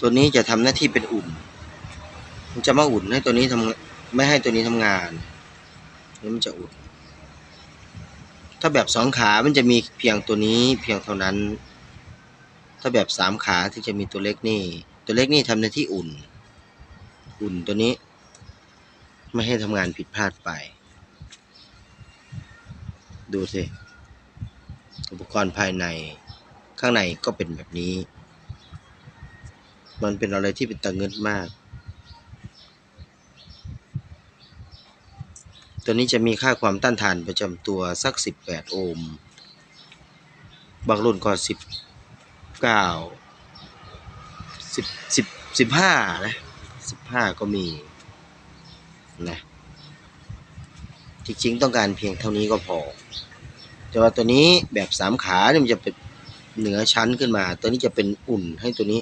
ตัวนี้จะทำหน้าที่เป็นอุ่น มันจะมาอุ่นให้ตัวนี้ทำไม่ให้ตัวนี้ทำงานแล้วมันจะอุ่น ถ้าแบบสองขา มันจะมีเพียงตัวนี้เพียงเท่านั้น ถ้าแบบสามขาที่จะมีตัวเล็กนี่ ตัวเล็กนี่ทำหน้าที่อุ่น อุ่นตัวนี้ ไม่ให้ทำงานผิดพลาดไป ดูสิ อุปกรณ์ภายในข้างในก็เป็นแบบนี้ มันเป็นอะไรที่เป็นตะเงิดมาก ตัวนี้จะมีค่าความต้านทานประจำตัวสัก 18 โอห์ม บางรุ่นก็ 19 10 10 15 นะ 15 ก็มี นะ จริงๆ ต้องการเพียงเท่านี้ก็พอ แต่ว่าตัวนี้แบบสามขาเนี่ยมันจะเป็นเหนือชั้นขึ้นมา ตัวนี้จะเป็นอุ่นให้ตัวนี้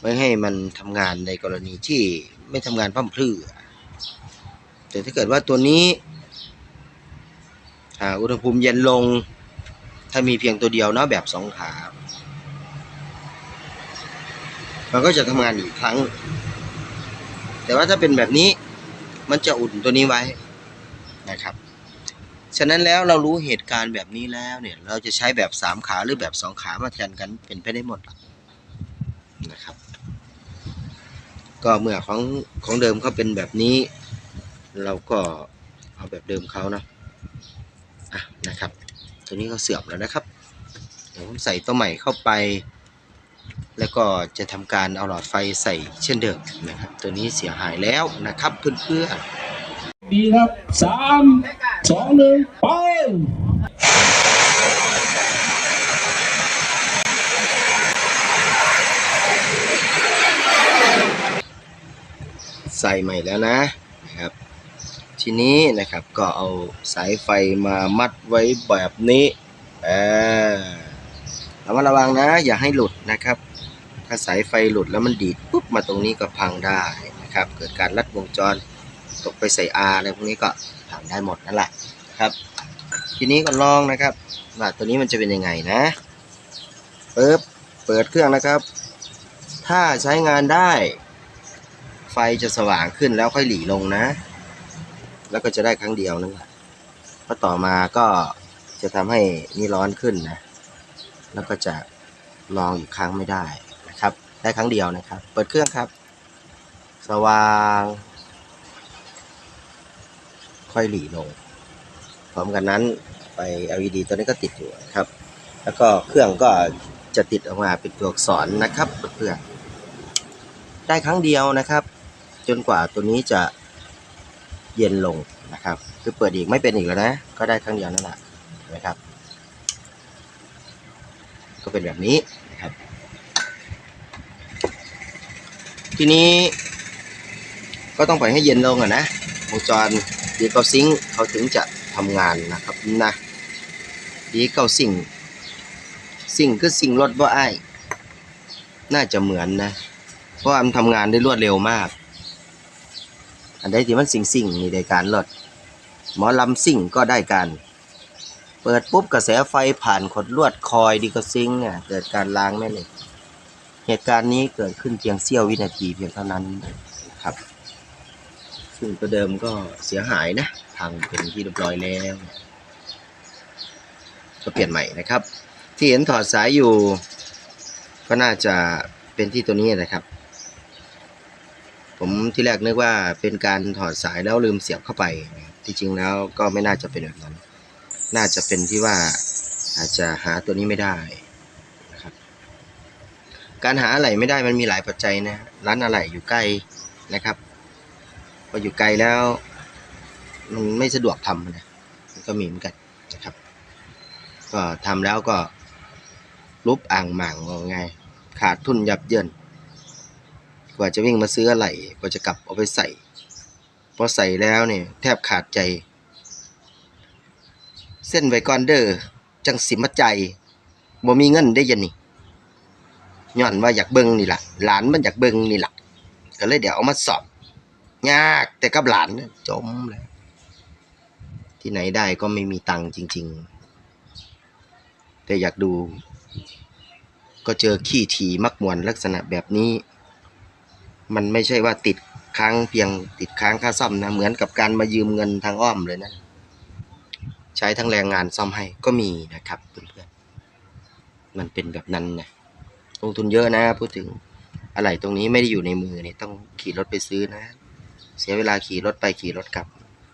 ไม่ให้มันทำงานในกรณีที่ไม่ทำงานพร่ำเพรื่อแต่ถ้าเกิดว่าตัวนี้อุณหภูมิเย็นลง ถ้ามีเพียงตัวเดียวเนาะแบบสองขา มันก็จะทำงานอีกครั้ง แต่ว่าถ้าเป็นแบบนี้ มันจะอุ่นตัวนี้ไว้นะครับ ฉะนั้นแล้วเรารู้เหตุการณ์แบบนี้แล้วเนี่ย เราจะใช้แบบสามขาหรือแบบสองขามาแทนกันเป็นไปได้หมดล่ะ นะครับ ก็เมื่อของของเดิมเขาเป็นแบบนี้ เราก็เอาแบบเดิมเขานะอะนะครับ ตัวนี้ก็เสื่อมแล้วนะครับเดี๋ยวผมใส่ตัวใหม่เข้าไป แล้วก็จะทำการเอาหลอดไฟใส่เช่นเดิมนะครับ ตัวนี้เสียหายแล้วนะครับเพื่อนๆดีครับสามสองหนึ่งไป ใส่ใหม่แล้วนะนะครับ ทีนี้นะครับก็เอาสายไฟมามัดไว้แบบนี้อ่าระมัดระวังนะ อย่าให้หลุดนะครับ ถ้าสายไฟหลุดแล้วมันดีดปุ๊บมาตรงนี้ก็พังได้นะครับ เกิดการลัดวงจรตกไปใส่อาอะไรพวกนี้ก็พังได้หมดนั่นแหละครับ ทีนี้ก็ลองนะครับว่าตัวนี้มันจะเป็นยังไงนะปึ๊บเปิดเครื่องนะครับ ถ้าใช้งานได้ ฟจะสว่างขึ้นแล้วค่อยหลีลงนะ แล้วก็จะได้ครั้งเดียวนึงพอต่อมาก็จะทำให้นี่ร้อนขึ้นนะ แล้วก็จะลองอีกครั้งไม่ได้นะครับ ได้ครั้งเดียวนะครับ เปิดเครื่องครับ สว่าง ค่อยหลีลง พร้อมกันนั้นไฟ LED ตัวนี้ก็ติดอยู่ครับ แล้วก็เครื่องก็จะติดออกมาเป็นตัวอักษรนะครับเพื่อนได้ครั้งเดียวนะครับ จนกว่าตัวนี้จะเย็นลงนะครับ คือเปิดอีกไม่เป็นอีกแล้วนะ ก็ได้ครั้งเดียวนั่นแหละนะครับ ก็เป็นแบบนี้นะครับ ทีนี้ก็ต้องปล่อยให้เย็นลงอะนะวงจรดีเกาซิงค์เขาถึงจะทำงานนะครับนะดีเกาซิงค์ซิงค์คือซิงค์รถว่าไอ้น่าจะเหมือนนะ เพราะมันทำงานได้รวดเร็วมาก อันใดที่มันสิ่งสิ่งๆนี่ได้การลดหมอลำสิ่งก็ได้การ เปิดปุ๊บกระแสไฟผ่านขดลวดคอยดีก็ซิงเนี่ยเกิดการล้างแม่เหล็กเหตุการณ์นี้เกิดขึ้นเพียงเสี้ยววินาทีเพียงเท่านั้นครับ ซึ่งตัวเดิมก็เสียหายนะพังเป็นที่เรียบร้อยแล้วก็เปลี่ยนใหม่นะครับ ที่เห็นถอดสายอยู่ ก็น่าจะเป็นที่ตัวนี้นะครับ ผมที่แรกนึกว่าเป็นการถอดสายแล้วลืมเสียบเข้าไปที่จริงแล้วก็ไม่น่าจะเป็นแบบนั้น น่าจะเป็นที่ว่าอาจจะหาตัวนี้ไม่ได้นะครับ การหาอะไหล่ไม่ได้มันมีหลายปัจจัยนะร้านอะไหล่อยู่ใกล้นะครับพออยู่ไกลแล้วมันไม่สะดวกทำนะมันก็มีเหมือนกันนะครับ ก็ทำแล้วก็รูปอ่างหม่างว่าไง ขาดทุนยับเยิน กว่าจะวิ่งมาซื้ออะไรกว่าจะกลับเอาไปใส่พอใส่แล้วเนี่ยแทบขาดใจ เส้นไวก่อนเด้อจังสิมาใจบ่มีเงินได้ยันนี่ย้อนว่าอยากเบิ่งนี่ล่ะ หลานมันอยากเบิ่งนี่ล่ะก็เลยเดี๋ยวเอามาสอบยากแต่กับหลานจมเลยที่ไหนได้ก็ไม่มีตังค์จริง ๆ แต่อยากดู ก็เจอขี้ถีมักมวนลักษณะแบบนี้ มันไม่ใช่ว่าติดค้างเพียงติดค้างค่าซ่อมนะเหมือนกับการมายืมเงินทางอ้อมเลยนะใช้ทั้งแรงงานซ่อมให้ก็มีนะครับเพื่อนๆมันเป็นแบบนั้นนะลงทุนเยอะนะพูดถึงอะไรตรงนี้ไม่ได้อยู่ในมือเนี่ยต้องขี่รถไปซื้อนะ เสียเวลาขี่รถไปขี่รถกลับ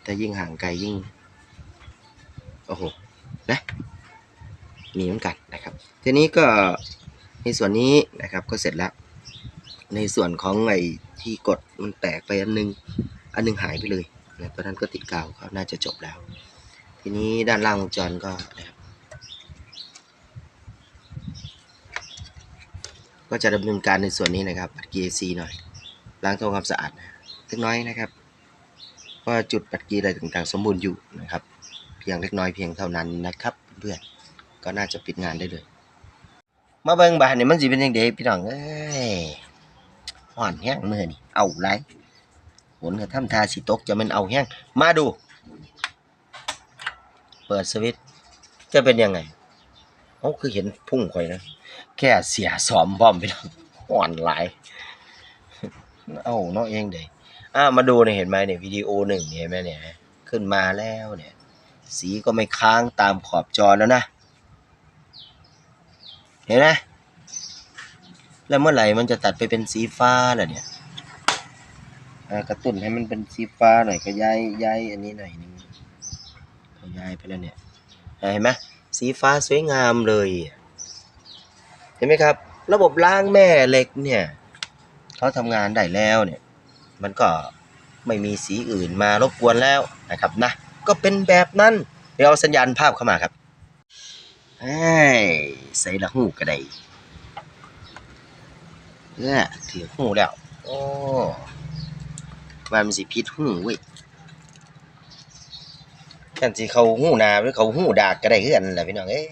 แต่ยิ่งห่างไกลยิ่งโอ้โหนะมีเหมือนกันนะครับ ทีนี้ก็ในส่วนนี้นะครับก็เสร็จแล้ว ในส่วนของไอ้ที่กดมันแตกไปอันนึง อันนึงหายไปเลยนะเพราะนั้นก็ติดกาวก็น่าจะจบแล้ว ทีนี้ด้านล่างวงจรก็นะครับก็จะดำเนินการในส่วนนี้นะครับปัด GAC หน่อยล้างทำความสะอาดนะเล็กน้อยนะครับว่าจุดปัดกีอะไรต่างๆ สมบูรณ์อยู่นะครับ เพียงเล็กน้อยเพียงเท่านั้นนะครับเพื่อนก็น่าจะปิดงานได้เลย มาเบิ่งบานนี่มันสิเป็นยังไงพี่น้องเอ้ย ห่อนแห้งมือนี่เอาไรฝนก็ทำทาสิตกจะมันเอาแห้งมาดู เปิดสวิตจะเป็นยังไงเขาคือเห็นพุ่งข่อยนะ แค่เสียสอมบอมไปแล้วอ่อนหลายเอาเนาะเองเด้อ่ามาดูเนี่ยเห็นไหมเนี่ยวิดีโอหนึ่งเนี่ยเห็นไหมเนี่ยขึ้นมาแล้วเนี่ย สีก็ไม่ค้างตามขอบจอแล้วนะ เห็นไหม แล้วเมื่อไหร่มันจะตัดไปเป็นสีฟ้าล่ะเนี่ยกระตุ้นให้มันเป็นสีฟ้าหน่อยก็ย้ายย้ายอันนี้หน่อยนึงย้ายไปแล้วเนี่ยเห็นไหมสีฟ้าสวยงามเลย เห็นไหมครับ ระบบล้างแม่เหล็กเนี่ยเขาทำงานได้แล้วเนี่ย มันก็ไม่มีสีอื่นมารบกวนแล้วนะครับนะ ก็เป็นแบบนั้น เดี๋ยวเอาสัญญาณภาพเข้ามาครับเอ้ยใส่ละหูกระได เนี่ยถือหูแล้ว โอ้ว่ามันสิพิษหูเว้ยกันสิเขาหูนาหรือเขาหูดากก็ได้คือกันแหละพี่น้องเอ้ย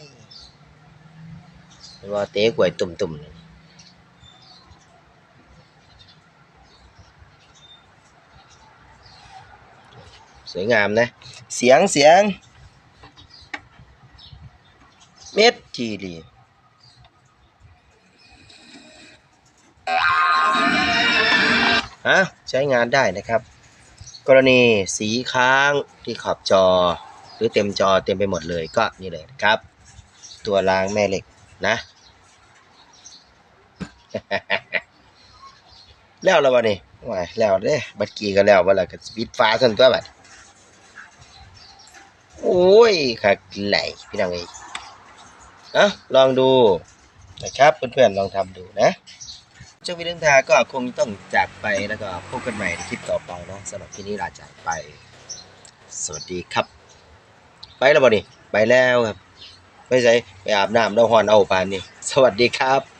ว่าเตะกล้วยตุ่มๆนี่สวยงามนะ เสียงเสียง เม็ดจีรี ฮะใช้งานได้นะครับ กรณีสีค้างที่ขอบจอ หรือเต็มจอเต็มไปหมดเลยก็นี่เลยนะครับ ตัวรางแม่เหล็กนะ แล้วแล้ววะนี่ว้ายแล้วเด้บัดกี้ก็แล้วว่าล้วก็ปิดฟ้าซั่นตัวบัดโอ้ยคักไหลพี่น้องเอ้ยอะลองดูนะครับเพื่อนๆลองทำดูนะ ช่วงวิดีโอทาก็คงต้องจากไปแล้วก็พบกันใหม่ในคลิปต่อไปนะสำหรับที่นี้ลาจากไป สวัสดีครับ ไปแล้วบ่นี่ไปแล้วครับ ไปใส่ไปอาบน้ำแล้วหอนเอาปานนี่สวัสดีครับ